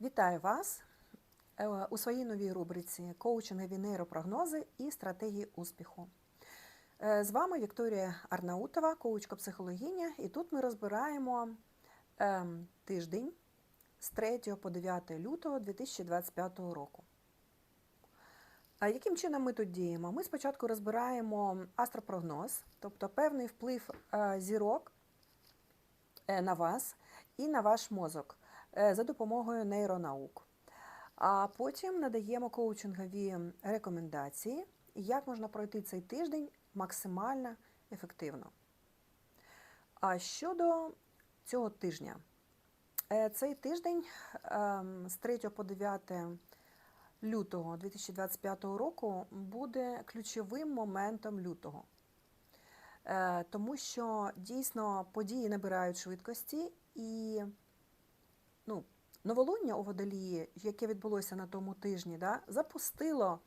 Вітаю вас е, у своїй новій рубриці коучингові нейропрогнози і стратегії успіху. Е, З вами Вікторія Арнаутова, коучка-психологиня, і тут ми розбираємо ем, тиждень з 3 по 9 лютого 2025 року. А яким чином ми тут діємо? Ми спочатку розбираємо астропрогноз, тобто певний вплив е, зірок на вас і на ваш мозок за допомогою нейронаук. А потім надаємо коучингові рекомендації, як можна пройти цей тиждень максимально ефективно. А щодо цього тижня, Е, цей тиждень ем, з 3 по 9 лютого 2025 року буде ключовим моментом лютого. Е, Тому що дійсно події набирають швидкості і ну, новолуння у водолії, яке відбулося на тому тижні, да, запустило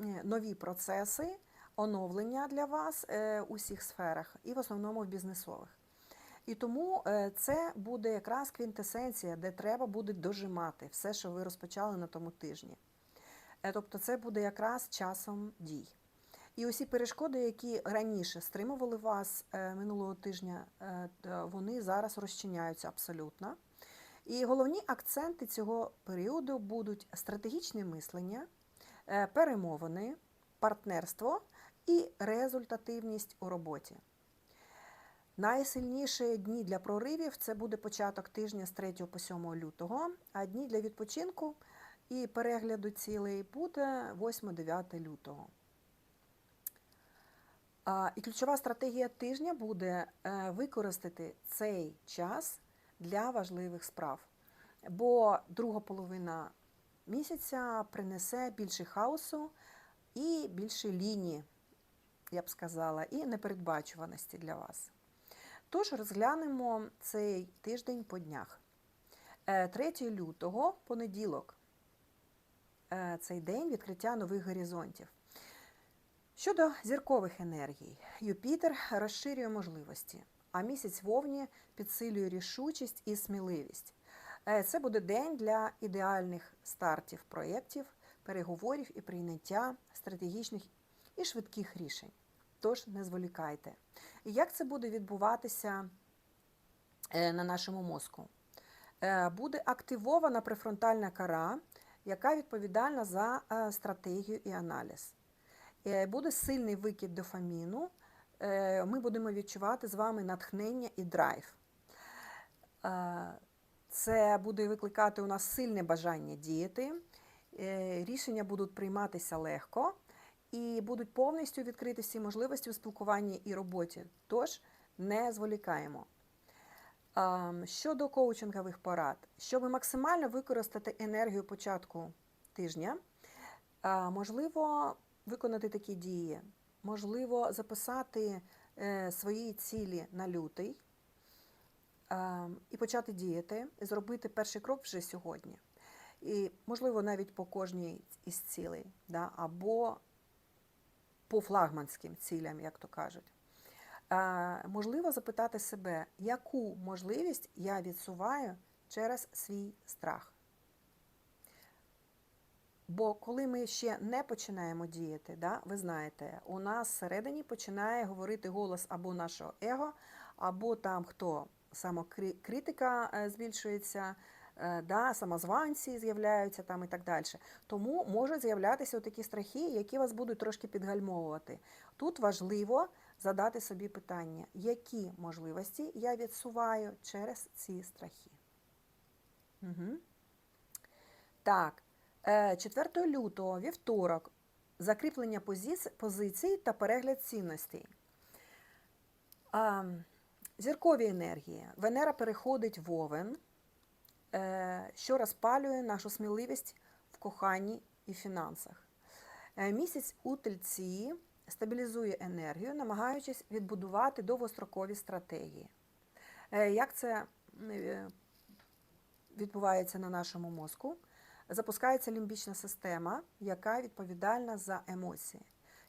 е, нові процеси, оновлення для вас е, у всіх сферах, і в основному в бізнесових. І тому е, це буде якраз квінтесенція, де треба буде дожимати все, що ви розпочали на тому тижні. Е, Тобто це буде якраз часом дій. І усі перешкоди, які раніше стримували вас е, минулого тижня, е, вони зараз розчиняються абсолютно. І головні акценти цього періоду будуть стратегічне мислення, е, перемовини, партнерство і результативність у роботі. Найсильніші дні для проривів це буде початок тижня з 3 по 7 лютого, а дні для відпочинку і перегляду цілей буде 8-9 лютого. І ключова стратегія тижня буде е, використати цей час для важливих справ. Бо друга половина місяця принесе більше хаосу і більше лінії, я б сказала, і непередбачуваності для вас. Тож розглянемо цей тиждень по днях. Е, 3 лютого, понеділок, е, цей день відкриття нових горизонтів. Щодо зіркових енергій, Юпітер розширює можливості, а місяць вовні підсилює рішучість і сміливість. Е, Це буде день для ідеальних стартів проєктів, переговорів і прийняття стратегічних і швидких рішень. Тож не зволікайте. І як це буде відбуватися е, на нашому мозку? Е, Буде активована префронтальна кора, яка відповідальна за стратегію і аналіз. Буде сильний викид дофаміну. Е, Ми будемо відчувати з вами натхнення і драйв. Е, Це буде викликати у нас сильне бажання діяти. Е, Рішення будуть прийматися легко і будуть повністю відкриті всі можливості у спілкуванні і роботі. Тож не зволікаємо. Щодо коучингових порад, щоб максимально використати енергію початку тижня, можливо виконати такі дії, можливо записати е, свої цілі на лютий а, і почати діяти, і зробити перший крок вже сьогодні. І, можливо, навіть по кожній із цілей, да, або по флагманським цілям, як то кажуть. А, можливо запитати себе, яку можливість я відсуваю через свій страх. Бо коли ми ще не починаємо діяти, да, ви знаєте, у нас всередині починає говорити голос або нашого его, або там хто самокритика е, збільшується, е, да, самозванці з'являються там і так далі. Тому можуть з'являтися такі страхи, які вас будуть трошки підгальмовувати. Тут важливо задати собі питання, які можливості я відсуваю через ці страхи. Угу. Так, 4 лютого, вівторок, закріплення позицій та перегляд цінностей. Зіркові енергії. Венера переходить в Овен, е, що розпалює нашу сміливість в коханні і фінансах. Е, Місяць у тельці стабілізує енергію, намагаючись відбудувати довгострокові стратегії. Е, Як це е, відбувається на нашому мозку? Запускається лімбічна система, яка відповідальна за емоції.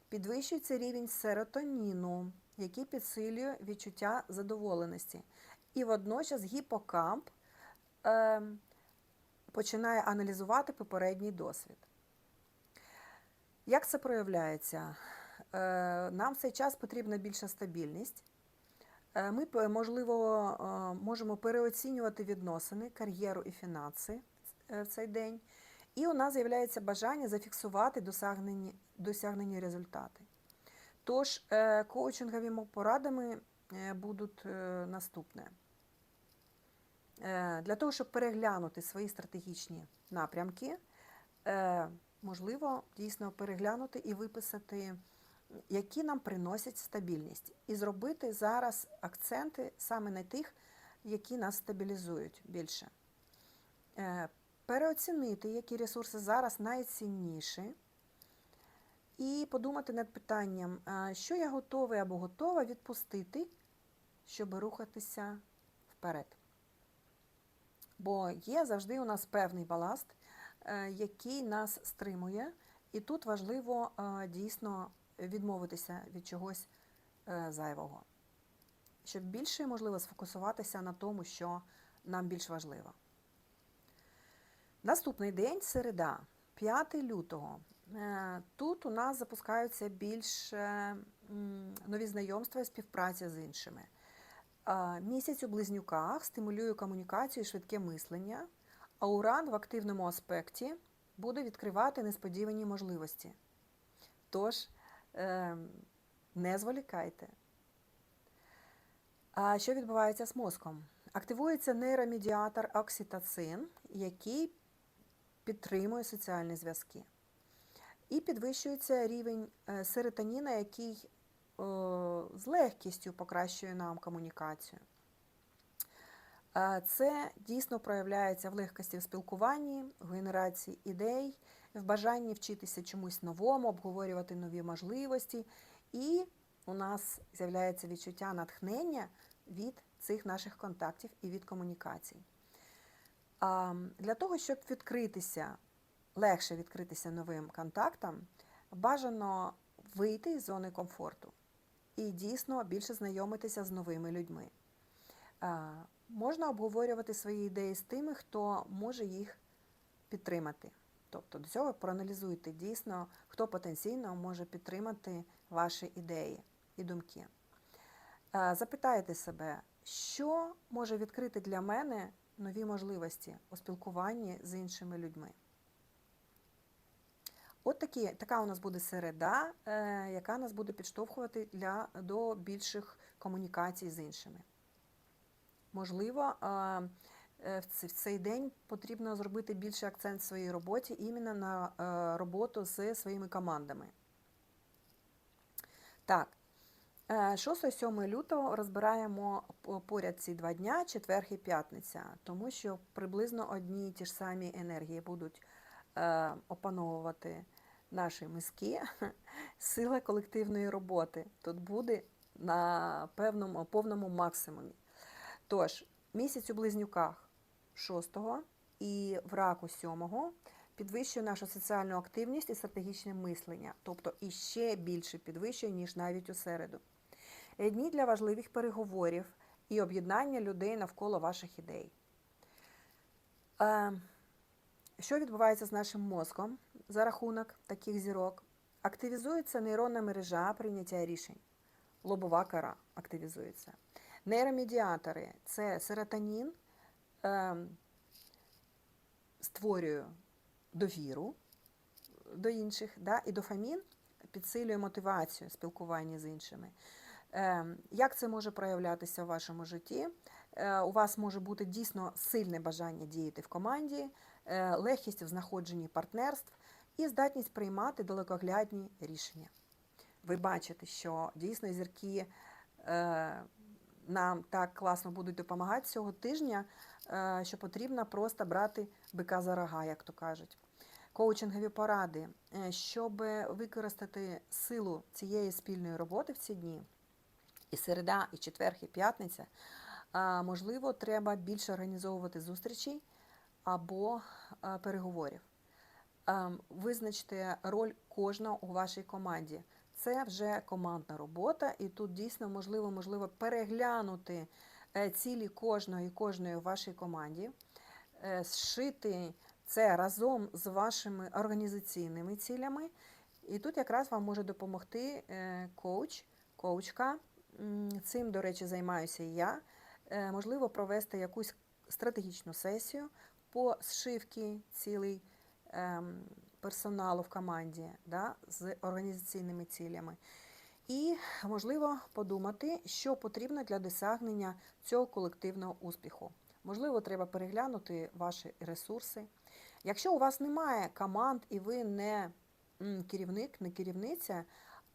Підвищується рівень серотоніну, який підсилює відчуття задоволеності. І водночас гіпокамп е, починає аналізувати попередній досвід. Як це проявляється? Е, Нам в цей час потрібна більша стабільність. Е, Ми, можливо, е, можемо переоцінювати відносини, кар'єру і фінанси в цей день. І у нас з'являється бажання зафіксувати досягнені, досягнені результати. Тож, е, коучинговими порадами е, будуть е, наступне. Е, Для того, щоб переглянути свої стратегічні напрямки, е, можливо дійсно переглянути і виписати, які нам приносять стабільність, і зробити зараз акценти саме на тих, які нас стабілізують більше. Переоцінити, які ресурси зараз найцінніші, і подумати над питанням, що я готовий або готова відпустити, щоб рухатися вперед. Бо є завжди у нас певний баласт, е, який нас стримує, і тут важливо е, дійсно відмовитися від чогось е, зайвого, щоб більше можливо сфокусуватися на тому, що нам більш важливо. Наступний день середа, 5 лютого. Е, Тут у нас запускаються більш е, нові знайомства і співпраця з іншими. Місяць у близнюках стимулює комунікацію і швидке мислення, а уран в активному аспекті буде відкривати несподівані можливості. Тож е, не зволікайте. А що відбувається з мозком? Активується нейромедіатор окситоцин, який підтримує соціальні зв'язки. І підвищується рівень е, серотоніна, який з легкістю покращує нам комунікацію. Е, Це дійсно проявляється в легкості в спілкуванні, в генерації ідей, в бажанні вчитися чомусь новому, обговорювати нові можливості. І у нас з'являється відчуття натхнення від цих наших контактів і від комунікацій. Для того, щоб відкритися, легше відкритися новим контактам, бажано вийти із зони комфорту і дійсно більше знайомитися з новими людьми. Можна обговорювати свої ідеї з тими, хто може їх підтримати. Тобто до цього проаналізуйте дійсно, хто потенційно може підтримати ваші ідеї і думки. Запитайте себе, що може відкрити для мене нові можливості у спілкуванні з іншими людьми. От такі, така у нас буде середа, е, яка нас буде підштовхувати для, до більших комунікацій з іншими. Можливо, е, е, в цей день потрібно зробити більший акцент в своїй роботі іменно на роботу з своїми командами. Так, 6-7 лютого розбираємо поряд ці два дня, четвер і п'ятниця, тому що приблизно одні й ті ж самі енергії будуть е, опановувати наші мізки. Сила колективної роботи тут буде на певному повному максимумі. Тож, місяць у близнюках 6-го і в раку 7-го підвищує нашу соціальну активність і стратегічне мислення, тобто іще більше підвищує, ніж навіть у середу. Дні для важливих переговорів і об'єднання людей навколо ваших ідей. Е, Що відбувається з нашим мозком за рахунок таких зірок? Активізується нейронна мережа прийняття рішень. Лобова кора активізується. Нейромедіатори це серотонін, е, створює довіру до інших, да? і дофамін підсилює мотивацію спілкування з іншими. Е, Як це може проявлятися в вашому житті? Е, У вас може бути дійсно сильне бажання діяти в команді, е, легкість в знаходженні партнерств і здатність приймати далекоглядні рішення. Ви бачите, що дійсно зірки е, нам так класно будуть допомагати цього тижня, що потрібно просто брати бика за рога, як то кажуть. Коучингові поради, щоб використати силу цієї спільної роботи в ці дні, і середа, і четвер, і п'ятниця, можливо, треба більше організовувати зустрічей або переговорів. Визначте роль кожного у вашій команді. Це вже командна робота, і тут дійсно можливо, можливо переглянути е, цілі кожного і кожної в вашій команді, е, зшити це разом з вашими організаційними цілями. І тут якраз вам може допомогти е, коуч, коучка. Цим, до речі, займаюся і я. Е, Можливо, провести якусь стратегічну сесію по зшивці цілей ем, персоналу в команді да, з організаційними цілями. І, можливо, подумати, що потрібно для досягнення цього колективного успіху. Можливо, треба переглянути ваші ресурси. Якщо у вас немає команд і ви не керівник, не керівниця,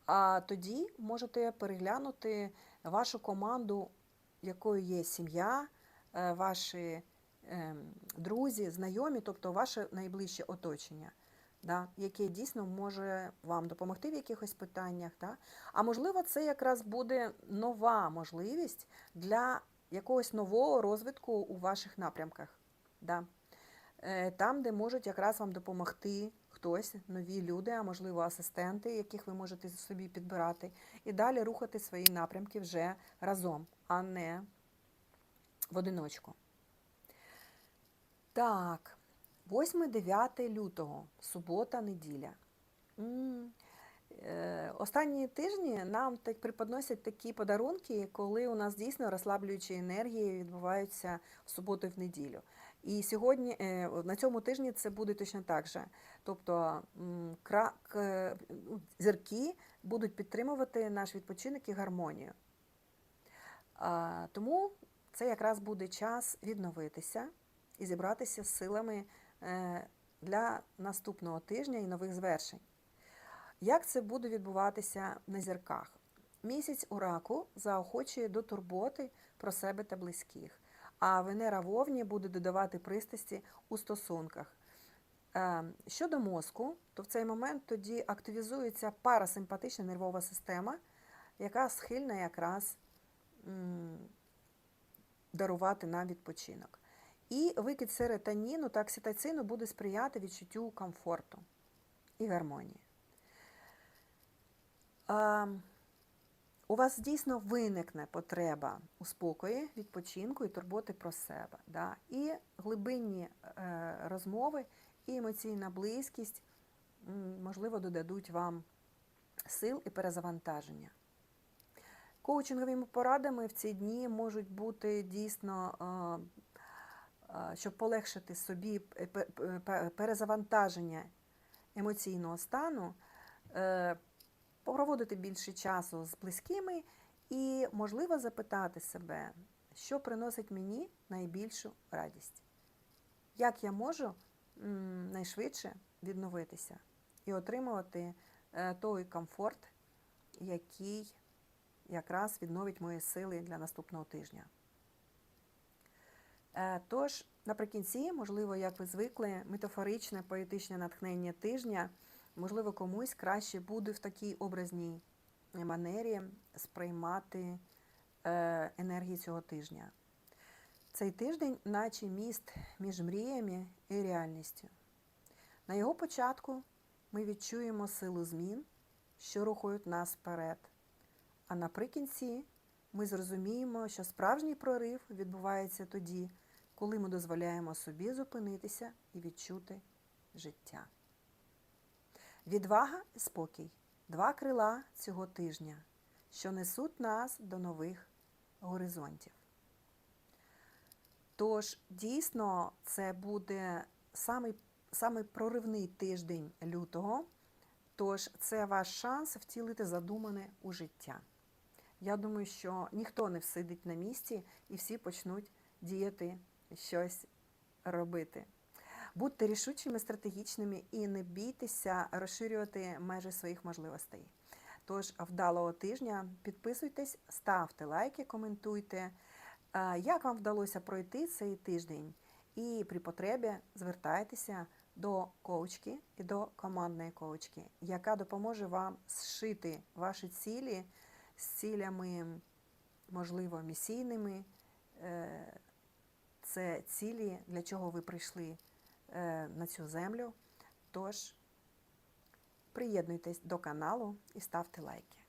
а тоді можете переглянути вашу команду, якою є сім'я, е, ваші ем, друзі, знайомі, тобто ваше найближче оточення, да, яке дійсно може вам допомогти в якихось питаннях. Да? А можливо, це якраз буде нова можливість для якогось нового розвитку у ваших напрямках. Да? Е, Там, де можуть якраз вам допомогти хтось, нові люди, а можливо асистенти, яких ви можете собі підбирати, і далі рухати свої напрямки вже разом, а не в одиночку. Так, 8-9 лютого, субота, неділя. Е, Останні тижні нам так преподносять такі подарунки, коли у нас дійсно розслаблюючі енергії відбуваються в суботу і в неділю. І сьогодні е, на цьому тижні це буде точно так же. Тобто м, кра- к- ну, зірки будуть підтримувати наш відпочинок і гармонію. Тому це якраз буде час відновитися і зібратися з силами е, для наступного тижня і нових звершень. Як це буде відбуватися на зірках? Місяць у раку заохочує до турботи про себе та близьких, а Венера в Овні буде додавати пристрасті у стосунках. Е, Щодо мозку, то в цей момент тоді активізується парасимпатична нервова система, яка схильна якраз дарувати нам відпочинок. І викид серотоніну та окситоцину буде сприяти відчуттю комфорту і гармонії. У вас дійсно виникне потреба у спокої, відпочинку і турботи про себе. Да? І глибинні е, розмови, і емоційна близькість, можливо, додадуть вам сил і перезавантаження. Коучинговими порадами в ці дні можуть бути дійсно, е, е, щоб полегшити собі пе- пе- пе- перезавантаження емоційного стану, проводити більше часу з близькими і, можливо, запитати себе, що приносить мені найбільшу радість, як я можу найшвидше відновитися і отримувати е, той комфорт, який якраз відновить мої сили для наступного тижня. Е, Тож, наприкінці, можливо, як ви звикли, метафоричне поетичне натхнення тижня, можливо, комусь краще буде в такій образній манері сприймати е, енергії цього тижня. Цей тиждень, наче міст між мріями і реальністю. На його початку ми відчуємо силу змін, що рухають нас вперед. А наприкінці ми зрозуміємо, що справжній прорив відбувається тоді, коли ми дозволяємо собі зупинитися і відчути життя. Відвага і спокій два крила цього тижня, що несуть нас до нових горизонтів. Тож, дійсно, це буде самий, проривний тиждень лютого, тож це ваш шанс втілити задумане у життя. Я думаю, що ніхто не всидить на місці і всі почнуть діяти, щось робити. Будьте рішучими, стратегічними і не бійтеся розширювати межі своїх можливостей. Тож, вдалого тижня підписуйтесь, ставте лайки, коментуйте, як вам вдалося пройти цей тиждень. І при потребі звертайтеся до коучки і до командної коучки, яка допоможе вам зшити ваші цілі з цілями, можливо, місійними. Е, Це цілі, для чого ви прийшли на цю землю. Тож приєднуйтесь до каналу і ставте лайки.